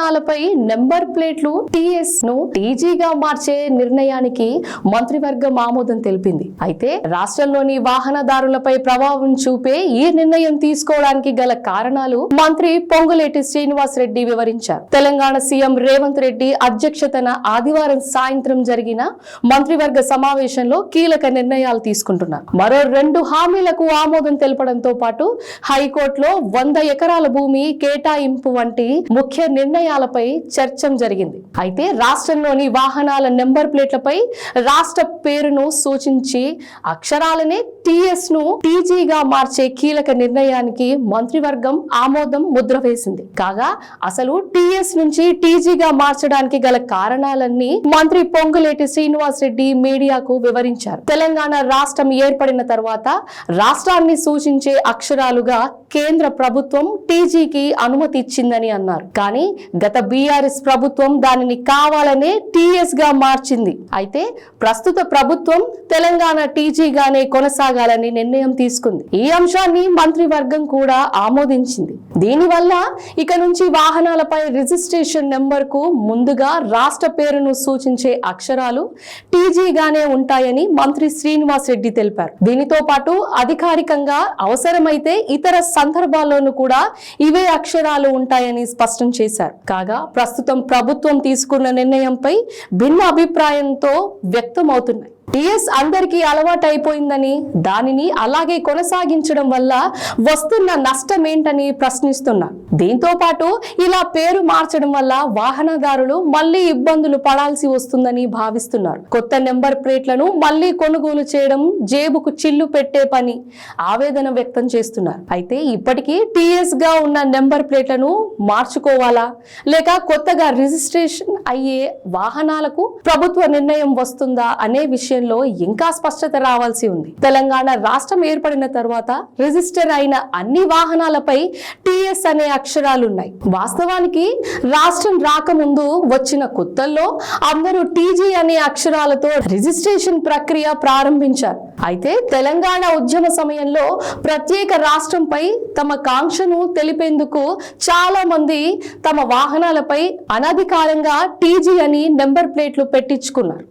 వాహనాలపై నెంబర్ ప్లేట్లు టిఎస్ను టీజీగా మార్చే నిర్ణయానికి మంత్రివర్గం ఆమోదం తెలిపింది. అయితే రాష్ట్రంలోని వాహనదారులపై ప్రభావం చూపే ఈ నిర్ణయం తీసుకోవడానికి గల కారణాలు మంత్రి పొంగులేటి శ్రీనివాస్ రెడ్డి వివరించారు. తెలంగాణ సీఎం రేవంత్ రెడ్డి అధ్యక్షతన ఆదివారం సాయంత్రం జరిగిన మంత్రివర్గ సమావేశంలో కీలక నిర్ణయాలు తీసుకుంటున్నారు. మరో రెండు హామీలకు ఆమోదం తెలపడంతో పాటు హైకోర్టులో వంద ఎకరాల భూమి కేటాయింపు వంటి ముఖ్య నిర్ణయాలు నిర్ణయాలపై చర్చం జరిగింది. అయితే రాష్ట్రంలోని వాహనాల నెంబర్ ప్లేట్లపై రాష్ట్ర పేరును సూచించి అక్షరాలనే టిఎస్ను టీజీగా మార్చే కీలక నిర్ణయానికి మంత్రివర్గం ఆమోదం ముద్ర వేసింది. కాగా అసలు టిఎస్ నుంచి టీజీగా మార్చడానికి గల కారణాలన్నీ మంత్రి పొంగులేటి శ్రీనివాస్ రెడ్డి మీడియాకు వివరించారు. తెలంగాణ రాష్ట్రం ఏర్పడిన తర్వాత రాష్ట్రాన్ని సూచించే అక్షరాలుగా కేంద్ర ప్రభుత్వం టీజీకి అనుమతి ఇచ్చిందని అన్నారు. కానీ గత బీఆర్ఎస్ ప్రభుత్వం దానిని కావాలనే టీఎస్గా మార్చింది. అయితే ప్రస్తుత ప్రభుత్వం తెలంగాణ టీజీగానే కొనసాగాలని నిర్ణయం తీసుకుంది. ఈ అంశాన్ని మంత్రివర్గం కూడా ఆమోదించింది. దీనివల్ల ఇక నుంచి వాహనాలపై రిజిస్ట్రేషన్ నెంబర్కు ముందుగా రాష్ట్ర పేరును సూచించే అక్షరాలు టీజీగానే ఉంటాయని మంత్రి శ్రీనివాస్ రెడ్డి తెలిపారు. దీనితో పాటు అధికారికంగా అవసరమైతే ఇతర సందర్భాల్లోనూ కూడా ఇవే అక్షరాలు ఉంటాయని స్పష్టం చేశారు. కాగా ప్రస్తుతం ప్రభుత్వం తీసుకున్న నిర్ణయంపై భిన్న అభిప్రాయంతో వ్యక్తమవుతున్నాయి. టీఎస్ అందరికీ అలవాటు అయిపోయిందని దానిని అలాగే కొనసాగించడం వల్ల వస్తున్న నష్టం ఏంటని ప్రశ్నిస్తున్నారు. దీంతో పాటు ఇలా పేరు మార్చడం వల్ల వాహనదారులు మళ్ళీ ఇబ్బందులు పడాల్సి వస్తుందని భావిస్తున్నారు. కొత్త నెంబర్ ప్లేట్లను మళ్ళీ కొనుగోలు చేయడం జేబుకు చిల్లు పెట్టే పని ఆవేదన వ్యక్తం చేస్తున్నారు. అయితే ఇప్పటికీ టీఎస్గా ఉన్న నెంబర్ ప్లేట్లను మార్చుకోవాలా? లేక కొత్తగా రిజిస్ట్రేషన్ అయ్యే వాహనాలకు ప్రభుత్వ నిర్ణయం వస్తుందా అనే విషయంలో ఇంకా స్పష్టత రావాల్సి ఉంది. తెలంగాణ రాష్ట్రం ఏర్పడిన తర్వాత రిజిస్టర్ అయిన అన్ని వాహనాలపై టీఎస్ అనే అక్షరాలు ఉన్నాయి వాస్తవానికి రాష్ట్రం రాకముందు వచ్చిన కొత్తల్లో అందరూ టీజీ అనే అక్షరాలతో రిజిస్ట్రేషన్ ప్రక్రియ ప్రారంభించారు. అయితే తెలంగాణ ఉద్యమ సమయంలో ప్రత్యేక రాష్ట్రంపై తమ కాంక్షను తెలిపేందుకు చాలా మంది తమ వాహనాలపై అనధికారంగా టీజీ అని నెంబర్ ప్లేట్లు పెట్టించుకున్నారు.